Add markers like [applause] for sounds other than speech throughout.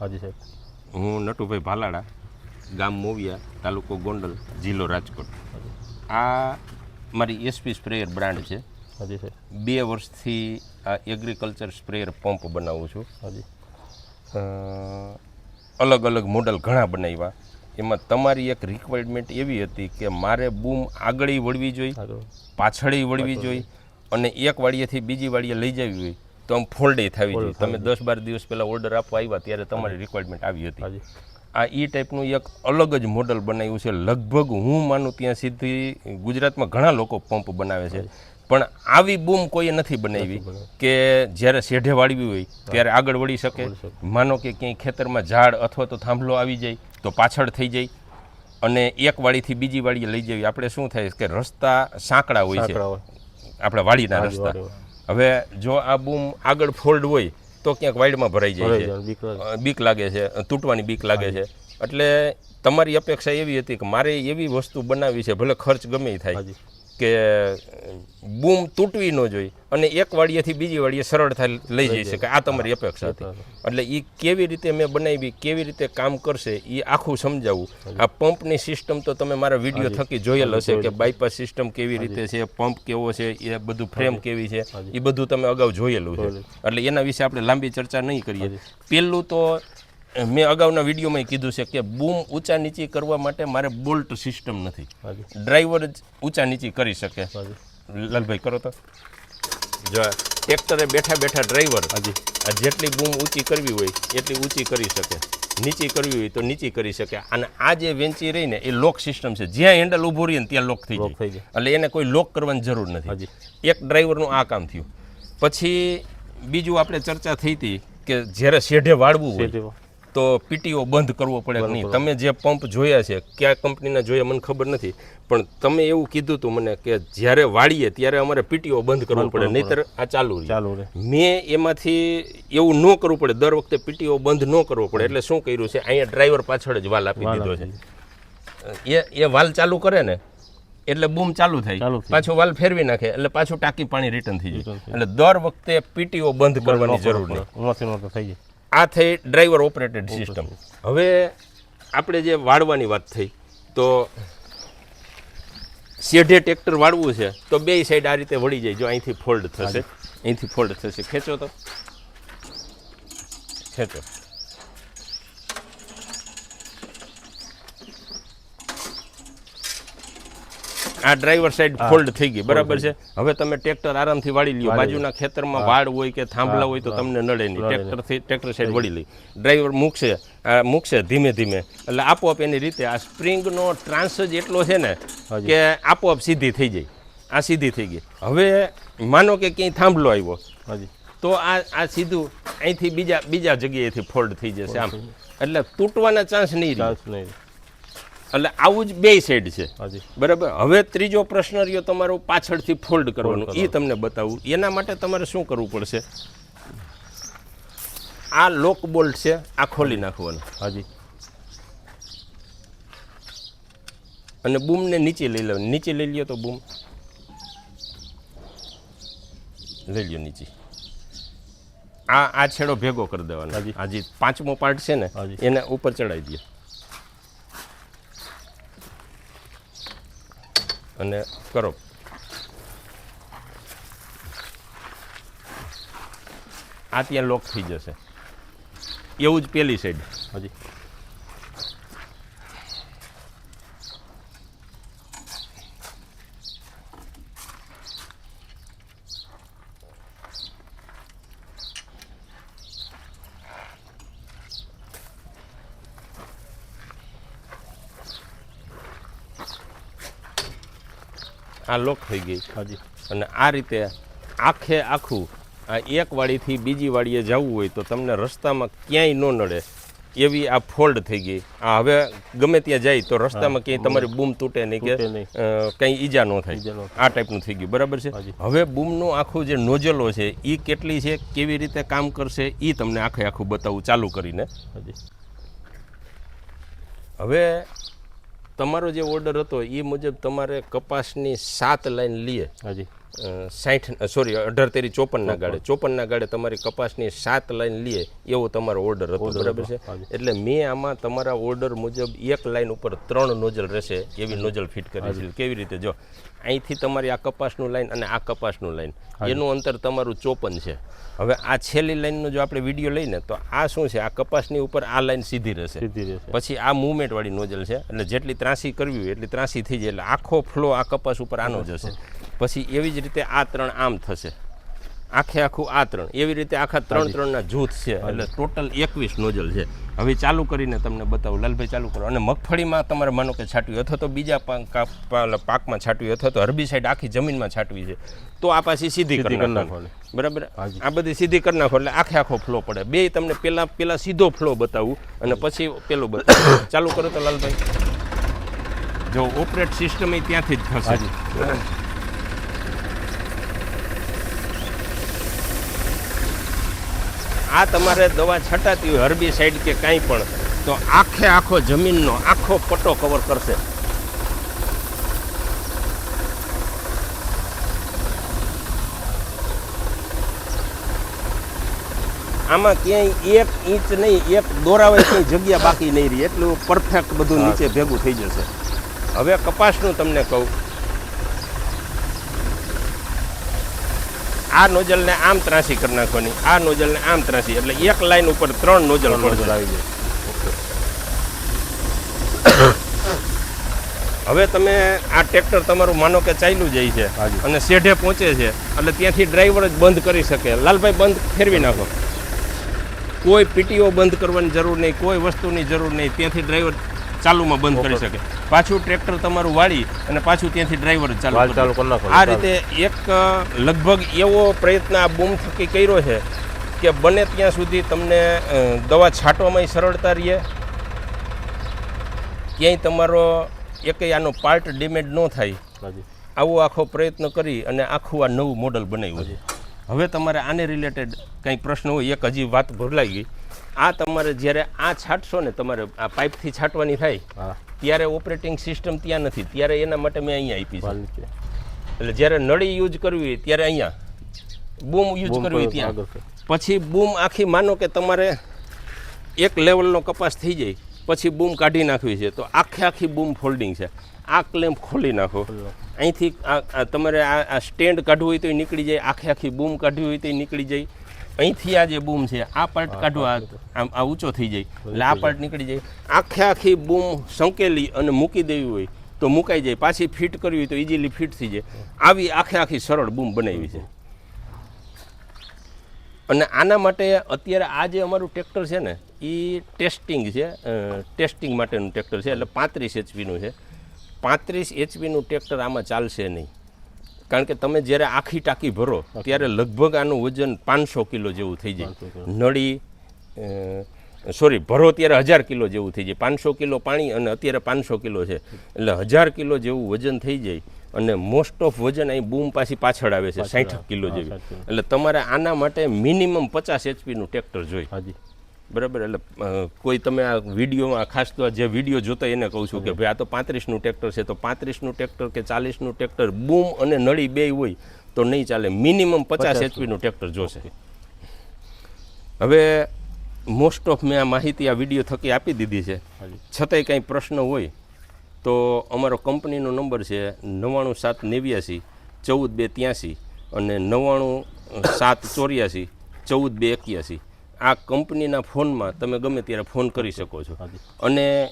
હાજી સાહેબ. હું નટુભાઈ ભાલાડા ગામ મોવિયા તાલુકો ગોંડલ જિલ્લો રાજકોટ. આ મારી એસપી સ્પ્રેયર બ્રાન્ડ છે. હાજી સાહેબ. બે વર્ષથી આ એગ્રીકલ્ચર સ્પ્રેયર પંપ બનાવું છું. હાજી. અલગ અલગ મોડલ ઘણા બનાવ્યા. એમાં તમારી એક રિક્વાયરમેન્ટ એવી હતી કે મારે બૂમ આગળ વળવી જોઈએ પાછળ વળવી જોઈએ અને એક વાડીએથી બીજી વાડીએ લઈ જવી હોય. તો આમ ફોલ્ડે થવી જોઈએ. તમે દસ બાર દિવસ પહેલાં ઓર્ડર આપવા આવ્યા ત્યારે તમારી રિક્વાયરમેન્ટ આવી હતી. આ એ ટાઈપનું એક અલગ જ મોડલ બનાવ્યું છે. લગભગ હું માનું ત્યાં સુધી ગુજરાતમાં ઘણા લોકો પંપ બનાવે છે. પણ આવી બૂમ કોઈએ નથી બનાવી કે જ્યારે શેઢે વાળવી હોય ત્યારે આગળ વળી શકે. માનો કે ક્યાંય ખેતરમાં ઝાડ અથવા તો થાંભલો આવી જાય તો પાછળ થઈ જાય અને એક વાડીથી બીજી વાડીએ લઈ જવી. આપણે શું થાય કે રસ્તા સાંકડા હોય છે. આપણે વાળીના રસ્તા. હવે જો આ બૂમ આગળ ફોલ્ડ હોય તો ક્યાંક વાઇડમાં ભરાઈ જાય છે. બીક લાગે. છે તૂટવાની બીક લાગે છે. એટલે તમારી અપેક્ષા એવી હતી કે મારે એવી વસ્તુ બનાવી છે ભલે ખર્ચ ગમે થાય. કે બૂમ તૂટવી ન જોઈએ અને એક વાડીએથી બીજી વાડીએ સરળતા લઈ જઈ શકે. આ તમારી અપેક્ષા હતી. એટલે એ કેવી રીતે મેં બનાવી કેવી રીતે કામ કરશે એ આખું સમજાવું. આ પંપની સિસ્ટમ તો તમે મારા વીડિયો થકી જોયેલ હશે કે બાયપાસ સિસ્ટમ કેવી રીતે છે પંપ કેવો છે એ બધું ફ્રેમ કેવી છે એ બધું તમે અગાઉ જોયેલું છે. એટલે એના વિશે આપણે લાંબી ચર્ચા નહીં કરીએ. પહેલું તો મેં અગાઉના વિડીયોમાં કીધું છે કે બૂમ ઊંચા નીચી કરવા માટે મારે બોલ્ટ સિસ્ટમ નથી. ડ્રાઈવર જ ઊંચા નીચી કરી શકે. લાલભાઈ કરો તો. જો ટ્રેક્ટરે બેઠા બેઠા ડ્રાઈવર હજી. આ જેટલી બૂમ ઊંચી કરવી હોય એટલી ઊંચી કરી શકે. નીચી કરવી હોય તો નીચી કરી શકે. અને આ જે વેંચી રહીને એ લોક સિસ્ટમ છે. જ્યાં હેન્ડલ ઊભું રહીએ ને ત્યાં લોક થઈ જાય. એટલે એને કોઈ લોક કરવાની જરૂર નથી. હજી. એક ડ્રાઈવરનું આ કામ થયું. પછી બીજું આપણે ચર્ચા થઈ હતી કે જ્યારે શેઢે વાળવું હોય તો પીટીઓ બંધ કરવો પડે નહીં? તમે જે પંપ જોયા છે કયા કંપનીના જોયા મને ખબર નથી. પણ તમે એવું કીધું હતું મને કે જ્યારે વાળીએ ત્યારે અમારે પીટીઓ બંધ કરવું પડે નહીતર આ ચાલુ ચાલુ રહે. મેં એમાંથી એવું ન કરવું પડે દર વખતે પીટીઓ બંધ ન કરવો પડે. એટલે શું કર્યું છે અહીંયા ડ્રાઈવર પાછળ જ વાલ આપી દીધો છે. એ એ વાલ ચાલુ કરે ને એટલે બૂમ ચાલુ થાય. પાછો વાલ ફેરવી નાખે એટલે પાછું ટાંકી પાણી રિટર્ન થઈ જાય. એટલે દર વખતે પીટીઓ બંધ કરવાની જરૂર નહીં નથી. થઈ જાય. આ થઈ ડ્રાઈવર ઓપરેટેડ સિસ્ટમ હવે આપણે જે વાળવાની વાત થઈ તો શેઢે ટ્રેક્ટર વાળવું છે તો બે સાઈડ આ રીતે વળી જાય. જો અહીંથી ફોલ્ડ થશે. અહીંથી ફોલ્ડ થશે. ખેંચો તો. ખેંચો. આ ડ્રાઈવર સાઈડ ફોલ્ડ થઈ ગઈ બરાબર છે? હવે તમે ટ્રેક્ટર આરામથી વાળી લ્યો. બાજુના ખેતરમાં વાડ હોય કે થાંભલા હોય તો તમને નડે નહીં. ટ્રેક્ટરથી ટ્રેક્ટર સાઈડ વળી લઈ ડ્રાઈવર મૂકશે આ મૂકશે ધીમે ધીમે. એટલે આપોઆપ એની રીતે આ સ્પ્રિંગનો ટ્રાન્સ જ એટલો છે ને કે આપોઆપ સીધી થઈ જાય. આ સીધી થઈ ગઈ. હવે માનો કે ક્યાંય થાંભલો આવ્યો તો આ આ સીધું અહીંથી બીજા બીજા જગ્યાએથી ફોલ્ડ થઈ જશે આમ. એટલે તૂટવાના ચાન્સ નહીં ચાન્સ નહીં એટલે આવું જ બે સાઈડ છે. હાજી. બરાબર? હવે ત્રીજો પ્રશ્ન રહ્યો તમારો પાછળથી ફોલ્ડ કરવાનું. એ તમને બતાવું. એના માટે તમારે શું કરવું પડશે? આ લોક બોલ્ટ છે આ ખોલી નાખવાનો. હાજી. અને બૂમને નીચે લઈ લેવાની. નીચે લઈ લ્યો તો બૂમ. લઈ લ્યો નીચે. આ આ છેડો ભેગો કરી દેવાનો. હાજી. પાંચમો પાર્ટ છે ને. એને ઉપર ચડાવી દો. અને કરો. આ ત્યાં લોક થઈ જશે. એવું જ પેલી સાઈડ હાજી. આ લોક થઈ ગઈ હાજી. અને આ રીતે આખે આખું આ એક વાડીથી બીજી વાડીએ જવું હોય તો તમને રસ્તામાં ક્યાંય ન નડે એવી આ ફોલ્ડ થઈ ગઈ. આ હવે ગમે ત્યાં જાય તો રસ્તામાં ક્યાંય તમારી બૂમ તૂટે નહીં કે. કંઈ ઈજા ન થાય. આ ટાઈપનું થઈ ગયું. બરાબર છે? હવે બૂમનું આખું જે નોઝલો છે એ કેટલી છે કેવી રીતે કામ કરશે એ તમને આખે આખું બતાવું ચાલુ કરીને. હાજી. હવે તમારો જે ઓર્ડર હતો એ મુજબ તમારે કપાસની સાત લાઈન લઈએ હાજી. સાઠ સોરી અઢાર તેરી ચોપનના ગાળે. ચોપનના ગાળે તમારી કપાસની સાત લાઈન લઈએ એવો તમારો ઓર્ડર હતો બરાબર છે? એટલે મેં આમાં તમારા ઓર્ડર મુજબ એક લાઈન ઉપર ત્રણ નોઝલ રહેશે એવી નોઝલ ફિટ કરી છે કેવી રીતે? જો અહીંથી તમારી આ કપાસનું લાઈન અને આ કપાસનું લાઈન. એનું અંતર તમારું ચોપન છે. હવે આ છેલ્લી લાઈનનો જો આપણે વીડિયો લઈને તો આ શું છે? આ કપાસની ઉપર આ લાઈન સીધી રહેશે. સીધી રહેશે. પછી આ મૂવમેન્ટવાળી નોઝલ છે. એટલે જેટલી ત્રાસી કરવી હોય એટલી ત્રાસી થઈ જાય. એટલે આખો ફ્લો આ કપાસ ઉપર આનો જશે પછી એવી જ રીતે આ ત્રણ આમ થશે. આખે આખું આ ત્રણ. એવી રીતે આખા ત્રણ ત્રણના જૂથ છે. એટલે ટોટલ એકવીસ નોઝલ છે. હવે ચાલુ કરીને તમને બતાવું. લાલભાઈ ચાલુ કરો. અને મગફળીમાં તમારે માનો કે છાંટવી અથવા તો બીજા પાક પાકમાં છાંટવી અથવા તો હર્બીસાઇડ આખી જમીનમાં છાંટવી છે. તો આ પાછી સીધી કરી નાખવાની. બરાબર? આ બધી સીધી કરી નાખો એટલે આખે આખો ફ્લો પડે. બે તમને પેલા પેલા સીધો ફ્લો બતાવું અને પછી પેલો બતાવું. ચાલુ કરો તો લાલભાઈ. જો ઓપરેટ સિસ્ટમ એ ત્યાંથી જ થશે હાજી. બરાબર. આ તમારે દવા છટાતી હોય હર્બી સાઈડ કે કાંઈ પણ તો આખે આખો જમીનનો આખો પટ્ટો કવર કરશે. આમાં ક્યાંય એક ઇંચ નહીં એક દોરાવે કંઈ જગ્યા બાકી નહીં રહી. એટલું પરફેક્ટ બધું નીચે ભેગું થઈ જશે. હવે કપાસનું તમને કહું. આ નોઝલને આમ ત્રાસી કરી નાખવાની આ નોઝલને આમ ત્રાસી. એટલે એક લાઈન ઉપર ત્રણ નોઝલ નોઝલ આવી જાય. [coughs] હવે તમે આ ટ્રેક્ટર તમારું માનો કે ચાલ્યું જાય છે. અને શેઢે પહોંચે છે એટલે ત્યાંથી ડ્રાઈવર જ બંધ કરી શકે. લાલભાઈ બંધ ફેરવી નાખો. કોઈ પીટીઓ બંધ કરવાની જરૂર નહીં કોઈ વસ્તુની જરૂર નહીં. ત્યાંથી ડ્રાઈવર ચાલુમાં બંધ કરી શકે. પાછું ટ્રેક્ટર તમારું વાળી અને પાછું ત્યાંથી ડ્રાઈવર ચાલુ ચાલુ. આ રીતે એક લગભગ એવો પ્રયત્ન આ બૂમ થકી કર્યો છે કે બને ત્યાં સુધી તમને દવા છાંટવામાં સરળતા રહીએ ક્યાંય તમારો એકેય આનો પાર્ટ ડેમેજ ન થાય. આવો આખો પ્રયત્ન કરી અને આખું આ નવું મોડલ બનાવ્યું છે. હવે તમારે આને રિલેટેડ કંઈ પ્રશ્ન હોય એક હજી વાત ભરલાઈ ગઈ. આ તમારે જ્યારે આ છાંટશો ને તમારે આ પાઇપથી છાંટવાની થાય ત્યારે ઓપરેટિંગ સિસ્ટમ ત્યાં નથી. ત્યારે એના માટે મેં અહીંયા આપી છે. એટલે જ્યારે નળી યુઝ કરવી હોય ત્યારે અહીંયા. બૂમ યુઝ કરવી ત્યાં. પછી બૂમ આખી માનો કે તમારે એક લેવલનો કપાસ થઈ જાય પછી બૂમ કાઢી નાખવી છે. તો આખે આખી બૂમ ફોલ્ડિંગ છે. આ ક્લેમ્પ ખોલી નાખો. અહીંથી તમારે આ આ સ્ટેન્ડ કાઢવું હોય તો નીકળી જાય આખે આખી બૂમ કાઢવી હોય તો નીકળી જાય. અહીંથી આ જે બૂમ છે આ પાર્ટ કાઢવા આમ આ ઊંચો થઈ જાય. એટલે આ પાર્ટ નીકળી જાય. આખે આખી બૂમ સંકેલી અને મૂકી દેવી હોય તો મુકાઈ જાય. પાછી ફિટ કરવી હોય તો ઇઝીલી ફિટ થઈ જાય. આવી આખે આખી સરળ બૂમ બનાવી છે. અને આના માટે અત્યારે આ જે અમારું ટ્રેક્ટર છે ને એ ટેસ્ટિંગ છે ટેસ્ટિંગ માટેનું ટ્રેક્ટર છે. એટલે પાંત્રીસ એચપીનું છે. પાંત્રીસ એચપીનું ટ્રેક્ટર આમાં ચાલશે નહીં. કારણ કે તમે જ્યારે આખી ટાંકી ભરો ત્યારે લગભગ આનું વજન પાંચસો કિલો જેવું થઈ જાય. નળી સોરી ભરો ત્યારે હજાર કિલો જેવું થઈ જાય. પાંચસો કિલો પાણી અને અત્યારે પાંચસો કિલો છે. એટલે હજાર કિલો જેવું વજન થઈ જાય અને મોસ્ટ ઓફ વજન અહીં બૂમ પાછી પાછળ આવે છે સાઠ કિલો જેવી. એટલે તમારે આના માટે મિનિમમ પચાસ એચપીનું ટ્રેક્ટર જોઈએ. હાજી. બરાબર એટલે કોઈ તમે આ વિડીયોમાં ખાસ તો જે વીડિયો જોતો એને કહું છું કે ભાઈ આ તો પાંત્રીસનું ટ્રેક્ટર છે તો પાંત્રીસનું ટ્રેક્ટર કે ચાલીસનું ટ્રેક્ટર બૂમ અને નળી બે હોય તો નહીં ચાલે. મિનિમમ પચાસ એચપીનું ટ્રેક્ટર જોશે. હવે મોસ્ટ ઓફ મેં આ માહિતી આ વીડિયો થકી આપી દીધી છે. છતાંય કાંઈ પ્રશ્ન હોય તો અમારો કંપનીનો નંબર છે નવ્વાણું સાત નેવ્યાસી ચૌદ બે ત્યાંસી અને નવ્વાણું સાત ચોર્યાસી ચૌદ બે એક્યાસી. આ કંપનીના ફોનમાં તમે ગમે ત્યારે ફોન કરી શકો છો. અને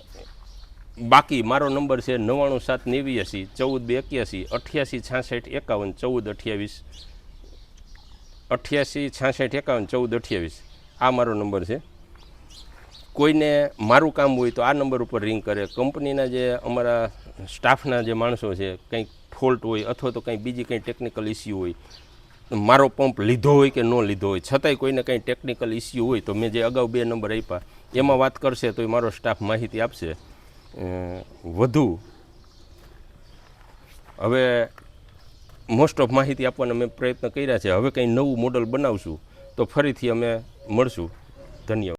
બાકી મારો નંબર છે નવ્વાણું સાત નેવ્યાસી ચૌદ બે એક્યાસી અઠ્યાસી છાસઠ એકાવન ચૌદ અઠ્યાવીસ. અઠ્યાસી છાસઠ એકાવન ચૌદ અઠ્યાવીસ. આ મારો નંબર છે. કોઈને મારું કામ હોય તો આ નંબર ઉપર રિંગ કરે. કંપનીના જે અમારા સ્ટાફના જે માણસો છે કંઈક ફોલ્ટ હોય અથવા તો કંઈ બીજી કંઈ ટેકનિકલ ઇસ્યુ હોય મારો પંપ લીધો હોય કે ન લીધો હોય, છતાંય કોઈને કંઈ ટેકનિકલ ઇસ્યુ હોય તો મેં જે અગાઉ બે નંબર આપ્યા, એમાં વાત કરશે તો એ મારો સ્ટાફ માહિતી આપશે. વધુ. હવે મોસ્ટ ઓફ માહિતી આપવાના મેં પ્રયત્ન કર્યા છે. હવે કંઈ નવું મોડલ બનાવશું તો ફરીથી અમે મળશું. ધન્યવાદ.